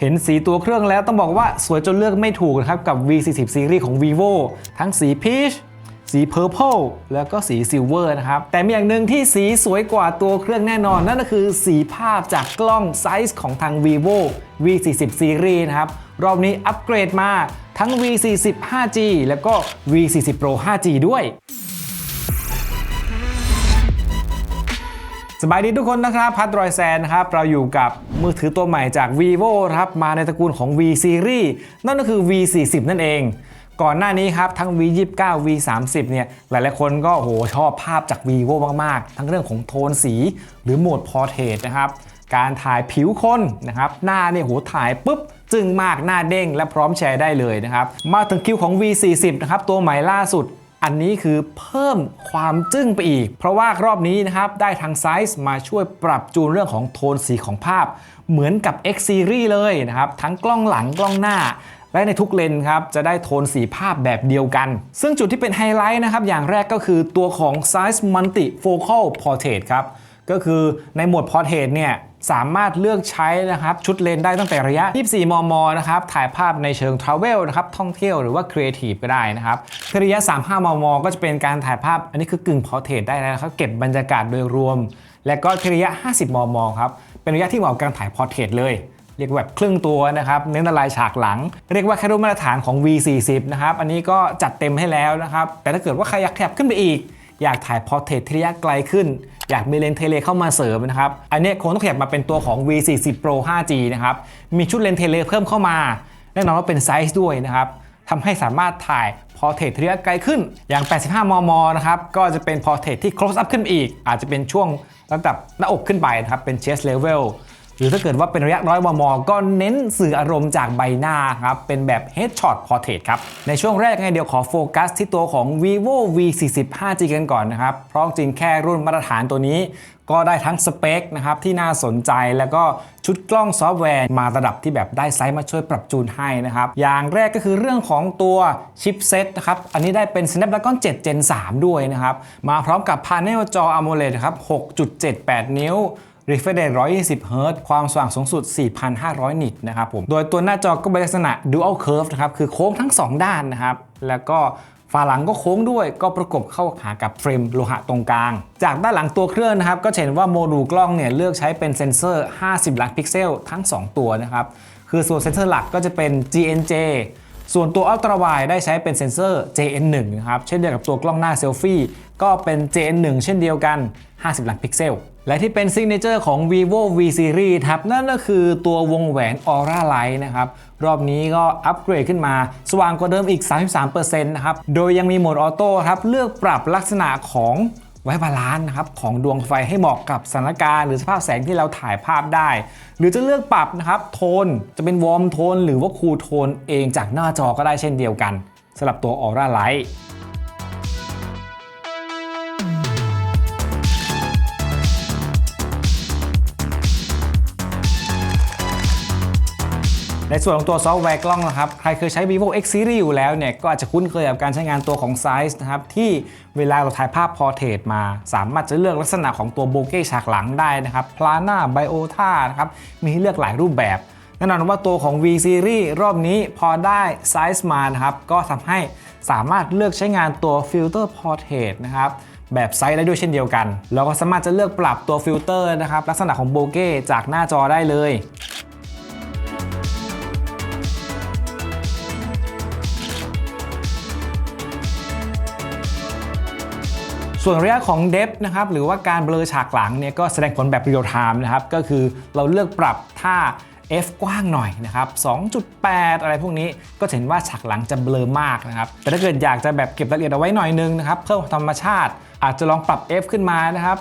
เห็นสีตัวเครื่องแล้วต้องบอกว่าสวยจนเลือกไม่ถูกนะครับกับ V40 ซีรีส์ของ vivo ทั้งสี peach สี purple แล้วก็สี silver นะครับ แต่มีอย่างหนึ่งที่สีสวยกว่าตัวเครื่องแน่นอน นั่นก็คือสีภาพจากกล้องไซส์ของทาง vivo V40 ซีรีส์นะครับ รอบนี้อัปเกรดมาทั้ง V40 5G แล้วก็ V40 Pro 5G ด้วย สบายดีทุกคนนะครับพัดรอยแซนนะครับเราอยู่กับมือถือตัวใหม่จาก vivo ครับมาในตระกูลของ V series นั่นก็คือ V40 นั่นเอง ก่อนหน้านี้ครับทั้ง V29 V30 เนี่ยหลายๆคนก็โหชอบภาพจาก vivo มากๆ ทั้งเรื่องของโทนสี หรือโหมด portrait นะครับการถ่ายผิวคนนะครับหน้าเนี่ยโหถ่ายปุ๊บจึงมากหน้าเด้งและพร้อมแชร์ได้เลยนะครับมาถึงคิวของ V40 นะครับตัวใหม่ล่าสุด อันนี้คือเพิ่มความจึ้งไปอีก เพราะว่ารอบนี้นะครับได้ทางไซส์มาช่วยปรับจูนเรื่องของโทนสีของภาพ เหมือนกับ X Series เลยนะครับ ทั้งกล้องหลังกล้องหน้าและในทุกเลนส์ครับจะได้โทนสีภาพแบบเดียวกัน ซึ่งจุดที่เป็นไฮไลท์นะครับ อย่างแรกก็คือตัวของ Size Multi Focal Portrait ครับ ก็คือในโหมด Portrait เนี่ย สามารถเลือกใช้นะครับชุดเลนได้ตั้งแต่ระยะ 24 มม นะครับ ถ่ายภาพในเชิง Travel นะครับ ท่องเที่ยวหรือว่า Creative ก็ได้นะครับคือระยะ 35 มม ก็จะเป็นการถ่ายภาพ อันนี้คือกึ่ง Portrait ได้แล้วนะครับ เก็บบรรยากาศโดยรวม และก็ระยะ 50 มม ครับ เป็นระยะที่เหมาะกับการถ่าย Portrait เลย เรียกว่าแบบครึ่งตัวนะครับ เน้นละลายฉากหลัง เรียกว่าแค่รูปมาตรฐานของ V40 นะครับ อันนี้ก็จัดเต็มให้แล้วนะครับ แต่ถ้าเกิดว่าใครอยากแคบขึ้นไปอีก อยากถ่ายพอร์เทรตที่ระยะไกลขึ้น อยากมีเลนส์เทเลเข้ามาเสริมนะครับ อันนี้คงต้องขยับมาเป็นตัวของ V40 Pro 5G นะครับ มีชุดเลนส์เทเลเพิ่มเข้ามา แน่นอนว่าเป็นไซส์ด้วยนะครับทำให้สามารถถ่ายพอร์เทรตระยะไกลขึ้น อย่าง 85 มม นะครับ ก็จะเป็นพอร์เทรตที่ close up ขึ้นอีก อาจจะเป็นช่วงระดับหน้าอกขึ้นไปนะครับ เป็น chest level หรือถ้าเกิดว่าเป็นระยะร้อยมม ก็เน้นสื่ออารมณ์จากใบหน้าครับ เป็นแบบ Headshot Portrait ครับ ในช่วงแรกไงเดี๋ยวขอโฟกัสที่ตัวของ vivo v45g กันก่อนนะครับ เพราะจริงแค่รุ่นมาตรฐานตัวนี้ก็ได้ทั้งสเปคนะครับที่น่าสนใจแล้วก็ชุดกล้องซอฟต์แวร์มาระดับที่แบบได้ไซส์มาช่วยปรับจูนให้นะครับ อย่างแรกก็คือเรื่องของตัวชิปเซตนะครับ อันนี้ได้เป็น Snapdragon 7 Gen 3 ด้วยนะครับ มาพร้อมกับพาเนลจอ AMOLED ครับ 6.78 นิ้ว Refresh Rate 120 Hz ความสว่างสูงสุด 4,500 นิตนะครับผม โดยตัวหน้าจอก็เป็นลักษณะ Dual Curve นะครับ คือโค้งทั้ง 2 ด้านนะครับ แล้วก็ฝาหลังก็โค้งด้วยก็ประกบเข้าหากับเฟรมโลหะตรงกลาง จากด้านหลังตัวเครื่องนะครับ ก็เห็นว่าโมดูลกล้องเนี่ยเลือกใช้เป็นเซนเซอร์ 50 ล้านพิกเซลทั้ง 2 ตัวนะครับ คือส่วนเซนเซอร์หลักก็จะเป็น GNJ ส่วนตัวอัลตร้าไวได้ใช้เป็นเซนเซอร์ JN1 นะครับ เช่นเดียวกับตัวกล้องหน้าเซลฟี่ก็เป็น JN1 เช่นเดียวกัน 50 ล้านพิกเซล และที่เป็นซิกเนเจอร์ของ vivo v series ครับนั่นก็คือตัววงแหวน Aura Light นะครับรอบนี้ก็อัปเกรดขึ้นมา สว่างกว่าเดิมอีก 33%นะครับโดยยังมีโหมดออโต้ครับเลือกปรับลักษณะของไว้บาลานซ์นะครับของดวงไฟให้เหมาะกับสถานการณ์หรือสภาพแสงที่เราถ่ายภาพได้ หรือจะเลือกปรับนะครับโทนจะเป็นวอร์มโทน หรือว่าคูลโทนเองจากหน้าจอก็ได้เช่นเดียวกันสำหรับตัว Aura Light ในส่วนของตัวซอฟต์แวร์กล้องนะครับ ใครเคยใช้ vivo X series อยู่แล้วเนี่ย ก็อาจจะคุ้นเคยกับการใช้งานตัวของไซส์นะครับ ที่เวลาเราถ่ายภาพพอร์เทรตมา สามารถจะเลือกลักษณะของตัวโบเก้ฉากหลังได้นะครับ พลาน่าไบโอท่านะครับ มีให้เลือกหลายรูปแบบแน่นอนว่าตัวของ V series รอบนี้พอได้ไซส์มานะครับ ก็ทำให้สามารถเลือกใช้งานตัวฟิลเตอร์พอร์เทรตนะครับแบบไซส์ได้ด้วยเช่นเดียวกัน เราก็สามารถจะเลือกปรับตัวฟิลเตอร์นะครับลักษณะของโบเก้จากหน้าจอได้เลย ส่วนระยะของเดฟนะครับหรือว่าการเบลอฉากหลังเนี่ยก็แสดงผลแบบเรียลไทม์นะครับก็คือเราเลือกปรับท่า F กว้างหน่อยนะครับ 2.8 อะไรพวกนี้ก็จะเห็นว่าฉากหลังจะเบลอมากนะครับ แต่ถ้าเกิดอยากจะแบบเก็บรายละเอียดเอาไว้หน่อยนึงนะครับ เพิ่มธรรมชาติ อาจจะลองปรับ F ขึ้นมานะครับ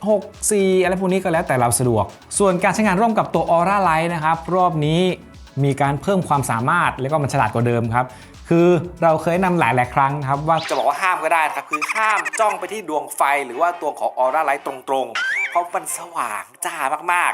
3.6 4 อะไรพวกนี้ก็แล้วแต่เราสะดวก ส่วนการใช้งานร่วมกับตัว Aura Light นะครับ รอบนี้ มีการเพิ่มความสามารถแล้วก็มันฉลาดกว่าเดิมครับ คือเราเคยนำหลายหลายครั้งครับว่าจะบอกว่าห้ามก็ได้ครับคือห้ามจ้องไปที่ดวงไฟหรือว่าตัวของออร่าไลท์ตรงๆ เพราะมันสว่างจ้ามาก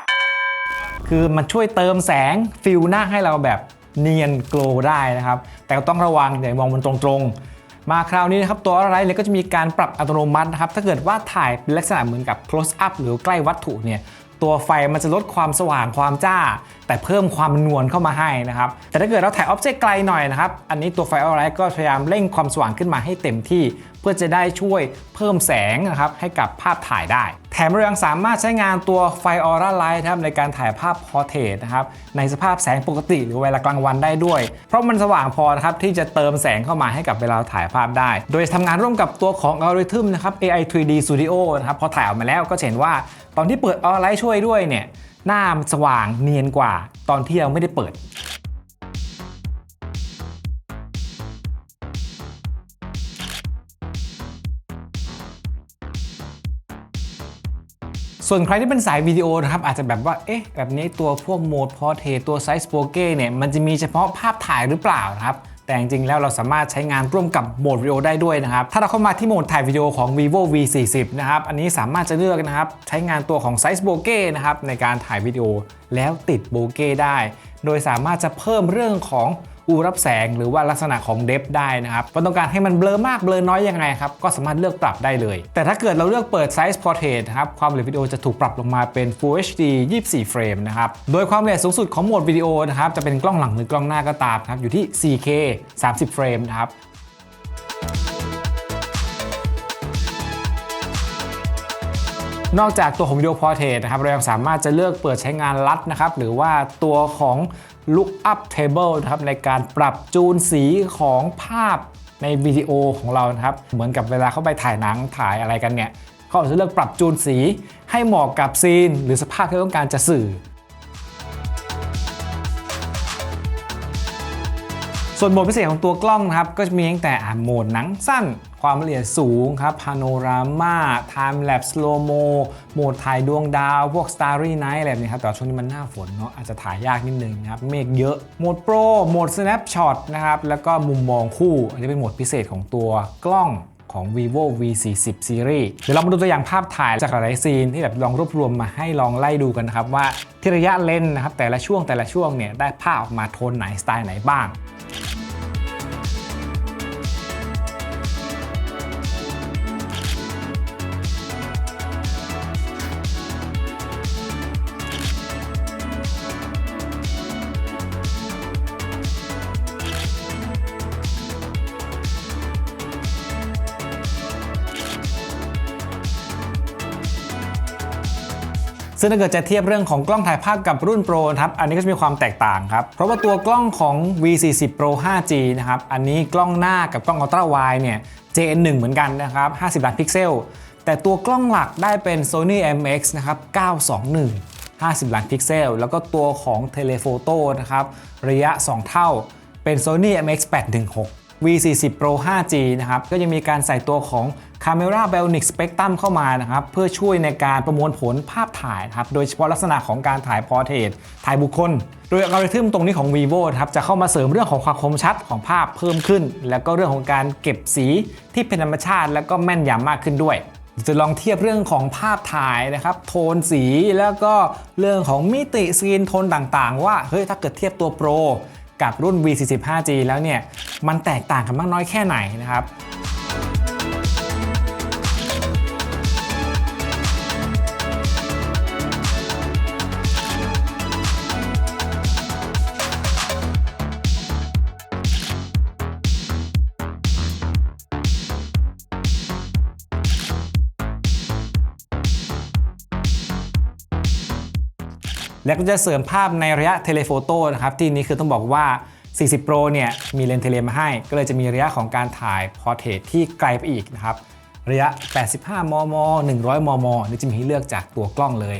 ๆ คือมันช่วยเติมแสงฟิลหน้าให้เราแบบเนียนโกลได้นะครับ แต่ต้องระวังอย่ามองมันตรงๆ มาคราวนี้นะครับตัวอะไรเลยก็จะมีการปรับอัตโนมัตินะครับ ถ้าเกิดว่าถ่ายเป็นลักษณะเหมือนกับ close up หรือใกล้วัตถุเนี่ย ตัวไฟมันจะลดความสว่างความจ้า แต่เพิ่มความนวลเข้ามาให้นะครับ แต่ถ้าเกิดเราถ่ายออบเจกต์ไกลหน่อยนะครับ อันนี้ตัวไฟออไลท์ก็พยายามเร่งความสว่างขึ้นมาให้เต็มที่ เพื่อจะได้ช่วยเพิ่มแสงนะครับให้กับภาพถ่ายได้ แถมเรายังสามารถใช้งานตัวไฟออร่าไลท์นะครับในการถ่ายภาพพอร์เทรตนะครับในสภาพแสงปกติหรือเวลากลางวันได้ด้วย เพราะมันสว่างพอนะครับที่จะเติมแสงเข้ามาให้กับเวลาถ่ายภาพได้ โดยทำงานร่วมกับตัวของอัลกอริทึมนะครับ AI 3D Studio นะครับพอถ่ายออกมาแล้วก็เห็นว่า ตอนที่เปิดออไลท์ช่วยด้วยเนี่ยหน้ามันสว่างเนียนกว่าตอนที่เราไม่ได้เปิดส่วนใครที่เป็นสายวิดีโอนะครับ อาจจะแบบว่า เอ๊ะ แบบนี้ตัวพวกโหมดพอเทตัวไซส์โปเก้เนี่ย มันจะมีเฉพาะภาพถ่ายหรือเปล่านะครับ แต่จริงๆแล้วเราสามารถใช้งานร่วมกับโหมดวิดีโอได้ด้วยนะครับ ถ้าเราเข้ามาที่โหมดถ่ายวิดีโอของ vivo v 4 0นะครับ อันนี้สามารถจะเลือกนะครับ ใช้งานตัวของไซส์โบเก้นะครับในการถ่ายวิดีโอแล้วติดโบเก้ได้ โดยสามารถจะเพิ่มเรื่องของ อูรับแสงหรือว่าลักษณะของเดฟได้นะครับว่าต้องการให้มันเบลอมากเบลอน้อยยังไงครับก็สามารถเลือกปรับได้เลย แต่ถ้าเกิดเราเลือกเปิดไซส์ Portrait นะครับความละเอียดวิดีโอจะถูกปรับลงมาเป็น Full HD 24 เฟรมนะครับโดยความละเอียดสูงสุดของโหมดวิดีโอนะครับจะเป็นกล้องหลังหรือกล้องหน้าก็ตามครับอยู่ที่ 4K 30 เฟรมนะครับนอกจากตัวของวิดีโอพอร์เทรตนะครับเรายังสามารถจะเลือกเปิดใช้งานลัดนะครับหรือว่าตัวของ Look Up Table นะครับในการปรับจูนสีของภาพในวิดีโอของเรานะครับ เหมือนกับเวลาเข้าไปถ่ายหนังถ่ายอะไรกันเนี่ยเขาจะเลือกปรับจูนสีให้เหมาะกับซีน หรือสภาพที่ต้องการจะสื่อ ส่วนโหมดพิเศษของตัวกล้องนะครับ ก็จะมีตั้งแต่โหมดหนังสั้น ความละเอียดสูงครับพาโนรามาไทม์แลปสโลโมโหมดถ่ายดวงดาว พวก Starry Night อะไรแบบนี้ครับ แต่ช่วงนี้มันหน้าฝนเนาะอาจจะถ่ายยากนิดนึงนะครับ เมฆเยอะ โหมดโปรโหมด Snapshot นะครับ แล้วก็มุมมองคู่ อันนี้เป็นโหมดพิเศษของตัวกล้อง ของ vivo v 4 0 series เดี๋ยวเรามาดูตัวอย่างภาพถ่ายจากหลายซีนที่แบบลองรวบรวมมาให้ลองไล่ดูกันนะครับว่าที่ระยะเลนนะครับแต่ละช่วงแต่ละช่วงเนี่ยได้ภาพออกมาโทนไหนสไตล์ไหนบ้าง ซึ่งถ้าเกิดจะเทียบเรื่องของกล้องถ่ายภาพกับรุ่น Pro นะครับอันนี้ก็จะมีความแตกต่างครับ เพราะว่าตัวกล้องของ V40 Pro 5G นะครับอันนี้กล้องหน้ากับกล้อง Ultra Wide เนี่ย JN1 เหมือนกันนะครับ50ล้านพิกเซลแต่ตัวกล้องหลักได้เป็น Sony MX นะครับ 921 50 ล้านพิกเซล แล้วก็ตัวของ Telephoto นะครับ ระยะ 2 เท่า เป็น Sony MX 816 V40 Pro 5G นะครับก็ยังมีการใส่ตัวของ Camera Bionic Spectrum เข้ามานะครับเพื่อช่วยในการประมวลผลภาพถ่ายนะครับโดยเฉพาะลักษณะของการถ่ายพอร์เทรตถ่ายบุคคล โดยอัลกอริทึมตรงนี้ของ vivo ครับจะเข้ามาเสริมเรื่องของความคมชัดของภาพเพิ่มขึ้น แล้วก็เรื่องของการเก็บสีที่เป็นธรรมชาติ แล้วก็แม่นยำมากขึ้นด้วยจะลองเทียบเรื่องของภาพถ่ายนะครับโทนสีแล้วก็เรื่องของมิติซีนโทนต่างๆ ว่าเฮ้ยถ้าเกิดเทียบตัว Pro กับรุ่น V45G แล้วเนี่ยมันแตกต่างกันมากน้อยแค่ไหนนะครับ แล้วก็จะเสริมภาพในระยะเทเลโฟโต้นะครับที่นี้คือต้องบอกว่า 40 Pro เนี่ยมีเลนส์เทเลมาให้ ก็เลยจะมีระยะของการถ่ายพอร์เทรตที่ไกลไปอีกนะครับระยะ 85 มม 100 มม นี่จะมีให้เลือกจากตัวกล้องเลย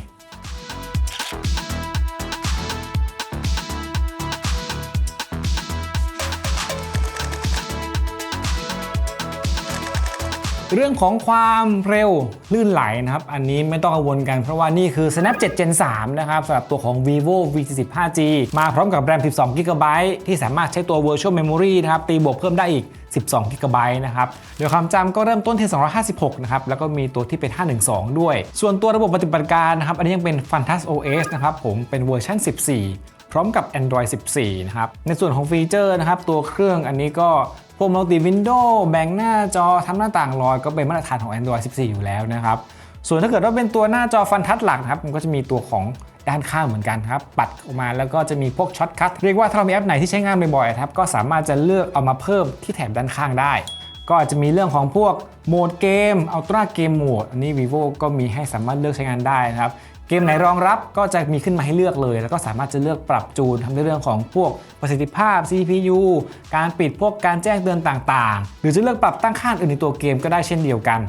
เรื่องของความเร็วลื่นไหลนะครับ อันนี้ไม่ต้องกังวลกันเพราะว่านี่คือ Snap 7 Gen 3 นะครับสำหรับตัวของ vivo v 4 5 g มาพร้อมกับแรม 12 GB ที่สามารถใช้ตัว Virtual Memory นะครับ ตีบวกเพิ่มได้อีก 12 GB นะครับโดยความจำก็เริ่มต้นที่ 256 นะครับ แล้วก็มีตัวที่เป็น 512 ด้วย ส่วนตัวระบบปฏิบัติการนะครับ อันนี้ยังเป็น Fantas OS นะครับผมเป็นเวอร์ชัน14 พร้อมกับ Android 14 นะครับ ในส่วนของฟีเจอร์นะครับ ตัวเครื่องอันนี้ก็ พวกมัลติวินโดว์แบ่งหน้าจอทำหน้าต่างลอยก็เป็นมาตรฐานของ Android 14 อยู่แล้วนะครับ ส่วนถ้าเกิดว่าเป็นตัวหน้าจอฟันทัดหลักนะครับ มันก็จะมีตัวของด้านข้างเหมือนกันครับ ปัดออกมาแล้วก็จะมีพวกช็อตคัทเรียกว่าถ้าเรามีแอปไหนที่ใช้งานบ่อยๆนะครับก็สามารถจะเลือกเอามาเพิ่มที่แถบด้านข้างได้ ก็อาจจะมีเรื่องของพวกโหมดเกมอัลตร้าเกมโหมดอันนี้ vivo ก็มีให้สามารถเลือกใช้งานได้นะครับ เกมไหนรองรับก็จะมีขึ้นมาให้เลือกเลย แล้วก็สามารถจะเลือกปรับจูนทำในเรื่องของพวกประสิทธิภาพ CPU การปิดพวกการแจ้งเตือนต่างๆ หรือจะเลือกปรับตั้งค่าอื่นในตัวเกมก็ได้เช่นเดียวกัน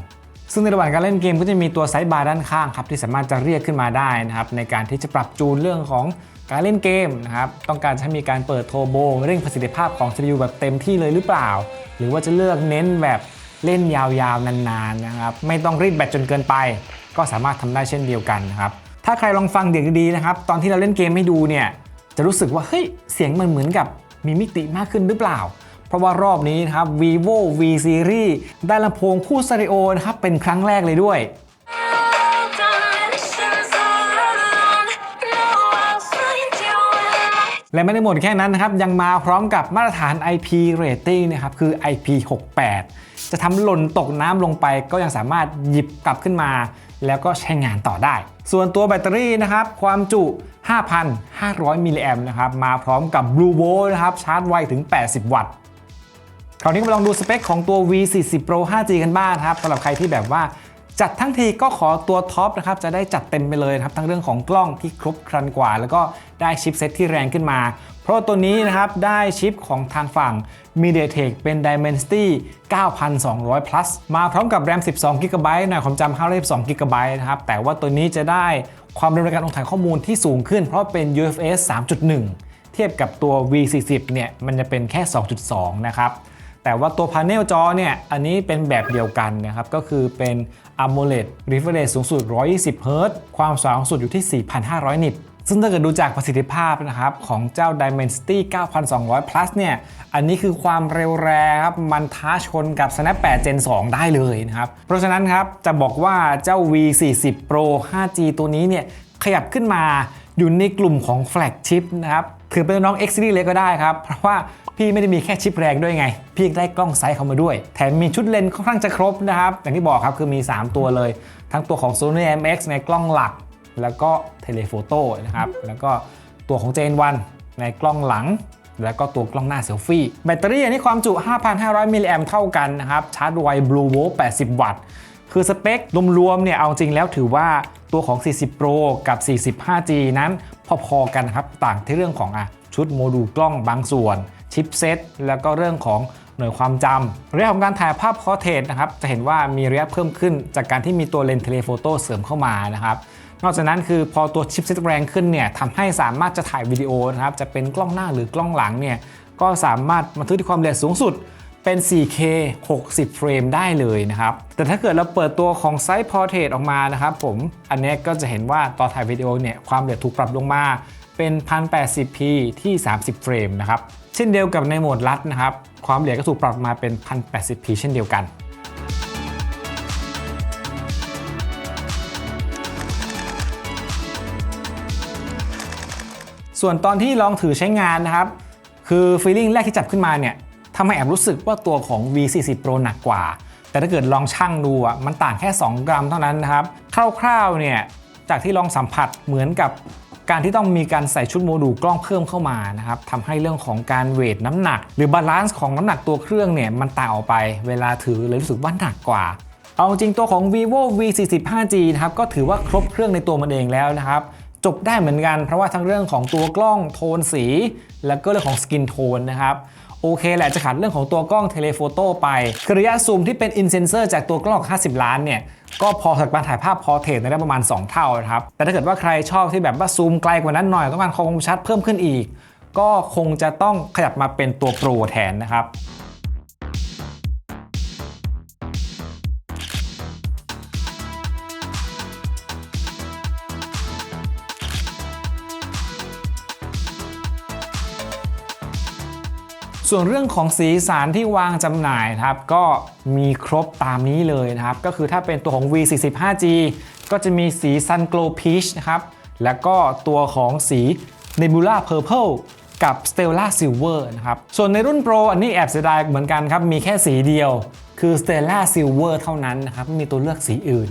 ซึ่งในระหว่างการเล่นเกมก็จะมีตัวไซด์บาร์ด้านข้างครับที่สามารถจะเรียกขึ้นมาได้นะครับในการที่จะปรับจูนเรื่องของ การเล่นเกมนะครับต้องการให้มีการเปิดโทโบเร่งประสิทธิภาพของ CPU แบบเต็มที่เลยหรือเปล่า หรือว่าจะเลือกเน้นแบบเล่นยาวๆ นานๆนะครับไม่ต้องรีดแบตจนเกินไป ก็สามารถทำได้เช่นเดียวกันนะครับถ้าใครลองฟังเสียงดีๆนะครับตอนที่เราเล่นเกมให้ดูเนี่ยจะรู้สึกว่าเฮ้ยเสียงมันเหมือนกับมีมิติมากขึ้นหรือเปล่า เพราะว่ารอบนี้นะครับ vivo v series ได้ลำโพงคู่สเตอริโอนะครับเป็นครั้งแรกเลยด้วย และไม่ได้หมดแค่นั้นนะครับ ยังมาพร้อมกับมาตรฐาน IP rating นะครับคือ IP68 จะทำหล่นตกน้ำลงไปก็ยังสามารถหยิบกลับขึ้นมา แล้วก็ใช้งานต่อได้ ส่วนตัวแบตเตอรี่นะครับความจุ 5,500 มิลลิแอมนะครับมาพร้อมกับ Blue Volt นะครับชาร์จไวถึง 80 วัตต์คราวนี้มาลองดูสเปคของตัว V40 Pro 5G กันบ้างครับสำหรับใครที่แบบว่า จัดทั้งทีก็ขอตัวท็อปนะครับจะได้จัดเต็มไปเลยครับทั้งเรื่องของกล้องที่ครบครันกว่า แล้วก็ได้ชิปเซ็ตที่แรงขึ้นมา เพราะตัวนี้นะครับได้ชิปของทางฝั่ง MediaTek เป็น Dimensity 9200 plus มาพร้อมกับ RAM 12 GB หน่วยความจำ512 GB นะครับแต่ว่าตัวนี้จะได้ความเร็วในการอนถ่ายข้อมูลที่สูงขึ้น เพราะเป็น UFS 3.1 เทียบกับตัว V40 เนี่ยมันจะเป็นแค่ 2.2 นะครับ แต่ว่าตัวพาเนลจอเนี่ย อันนี้เป็นแบบเดียวกันนะครับ ก็คือเป็น AMOLED refresh สูงสุด 120 Hz ความสว่างสูงสุดอยู่ที่ 4,500 นิตซึ่งถ้าเกิดดูจากประสิทธิภาพนะครับ ของเจ้า Dimensity 9200 plus เนี่ย อันนี้คือความเร็วแรงครับ มันท้าชนกับ Snap 8 Gen 2 ได้เลยนะครับ เพราะฉะนั้นครับ จะบอกว่าเจ้า V40 Pro 5G ตัวนี้เนี่ย ขยับขึ้นมาอยู่ในกลุ่มของแฟลกชิพนะครับ ถือเป็นน้อง X Series เลยก็ได้ครับ เพราะว่า พี่ไม่ได้มีแค่ชิปแรงด้วยไง พี่ยังได้กล้องไซส์เข้ามาด้วย แถมมีชุดเลนส์ค่อนข้างจะครบนะครับ อย่างที่บอกครับคือมี 3 ตัวเลย ทั้งตัวของ Sony MX ในกล้องหลัก แล้วก็เทเลโฟโต้นะครับ แล้วก็ตัวของ Gen 1 ในกล้องหลัง แล้วก็ตัวกล้องหน้าเซลฟี่ แบตเตอรี่อันนี้ความจุ 5,500 มิลลิแอมเท่ากันนะครับ ชาร์จไว Blue Volt 80 วัตต์ คือสเปครวมๆเนี่ย เอาจริงแล้วถือว่าตัวของ 40 Pro กับ 45G นั้นพอๆกันนะครับ ต่างที่เรื่องของอะชุดโมดูลกล้องบางส่วน ชิปเซตแล้วก็เรื่องของหน่วยความจำระยะของการถ่ายภาพพอร์เทรตนะครับจะเห็นว่ามีระยะเพิ่มขึ้นจากการที่มีตัวเลนส์เทเลโฟโต้เสริมเข้ามานะครับนอกจากนั้นคือพอตัวชิปเซตแรงขึ้นเนี่ยทำให้สามารถจะถ่ายวิดีโอนะครับจะเป็นกล้องหน้าหรือกล้องหลังเนี่ยก็สามารถบันทึกที่ความละเอียดสูงสุดเป็น 4K 60 เฟรมได้เลยนะครับ แต่ถ้าเกิดเราเปิดตัวของไซส์ Portrait ออกมานะครับผม อันนี้ก็จะเห็นว่าตอนถ่ายวิดีโอเนี่ยความละเอียดถูกปรับลงมาเป็น 1080p ที่ 30 เฟรมนะครับ เช่นเดียวกับในโหมดลัดนะครับ ความละเอียก็ถูกปรับมาเป็น 1080p เช่นเดียวกันส่วนตอนที่ลองถือใช้งานนะครับ คือฟีลลิ่งแรกที่จับขึ้นมาเนี่ยทำให้แอบรู้สึกว่าตัวของ V40 Pro หนักกว่า แต่ถ้าเกิดลองชั่งดูอะมันต่างแค่ 2 กรัมเท่านั้นนะครับ คร่าวๆเนี่ยจากที่ลองสัมผัสเหมือนกับ การที่ต้องมีการใส่ชุดโมดูลกล้องเพิ่มเข้ามานะครับทำให้เรื่องของการเวทน้ำหนัก หรือบาลานซ์ของน้ำหนักตัวเครื่องเนี่ยมันต่างออกไปเวลาถือเลยรู้สึกว่าหนักกว่า เอาจริงตัวของ vivo v45g นะครับก็ถือว่าครบเครื่องในตัวมันเองแล้วนะครับจบได้เหมือนกันเพราะว่าทั้งเรื่องของตัวกล้องโทนสี แล้วก็เรื่องของสกินโทนนะครับ โอเคแหละจะขาดเรื่องของตัวกล้องเทเลโฟโต้ไปคือระยะซูมที่เป็นอินเซนเซอร์จากตัวกล้อง 50 ล้านเนี่ยก็พอสำหรับการถ่ายภาพพอเทรตได้ประมาณ 2 เท่านะครับ แต่ถ้าเกิดว่าใครชอบที่แบบว่าซูมไกลกว่านั้นหน่อยต้องการความคมชัดเพิ่มขึ้นอีก ก็คงจะต้องขยับมาเป็นตัวโปรแทนนะครับ ส่วนเรื่องของสีสันที่วางจำหน่ายนะครับก็มีครบตามนี้เลยนะครับ ก็คือถ้าเป็นตัวของ V45G ก็จะมีสี Sun Glow Peach นะครับ แล้วก็ตัวของสี Nebula Purple กับ Stella Silver นะครับ ส่วนในรุ่น Pro อันนี้แอบเสียดายเหมือนกันครับ มีแค่สีเดียว คือ Stella Silver เท่านั้นนะครับไม่มีตัวเลือกสีอื่น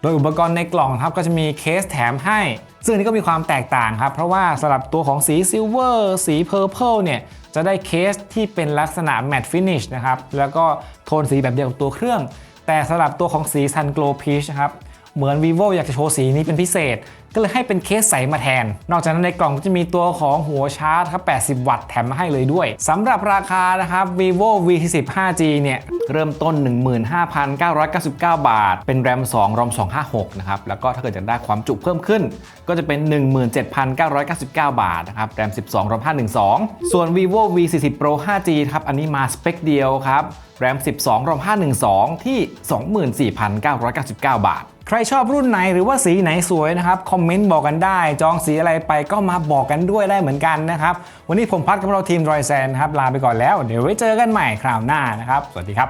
โดยอุปกรณ์ในกล่องครับก็จะมีเคสแถมให้ ซึ่งนนี้ก็มีความแตกต่างครับ เพราะว่าสำหรับตัวของสีซิลเวอร์สีเพอร์เพลเนี่ย จะได้เคสที่เป็นลักษณะแมตต์ฟินิชนะครับ แล้วก็โทนสีแบบเดียวกับตัวเครื่อง แต่สำหรับตัวของสีซันโกลพีชนะครับ เหมือน vivo อยากจะโชว์สีนี้เป็นพิเศษ ก็เลยให้เป็นเคสใสมาแทน นอกจากนั้นในกล่องก็จะมีตัวของหัวชาร์จครับ 80 วัตต์แถมมาให้เลยด้วยสำหรับราคานะครับ vivo v 1 5g เนี่ยเริ่มต้น 15,999 บาท เป็น RAM 2 ROM 256 นะครับ แล้วก็ถ้าเกิดอยากได้ความจุเพิ่มขึ้น ก็จะเป็น 17,999 บาทนะครับ RAM 12 ROM 512 ส่วน vivo v40 pro 5g ครับอันนี้มาสเปคเดียวครับ RAM 12 ROM 512 ที่ 24,999 บาท รชอบรุ่นไหนหรือว่าสีไหนสวยนะครับคอมเมนต์บอกกันได้ จองสีอะไรไปก็มาบอกกันด้วยได้เหมือนกันนะครับวันนี้ผมพัดกับเราทีมรอยแซนนครับลาไปก่อนแล้ว เดี๋ยวไว้เจอกันใหม่คราวหน้านะครับ สวัสดีครับ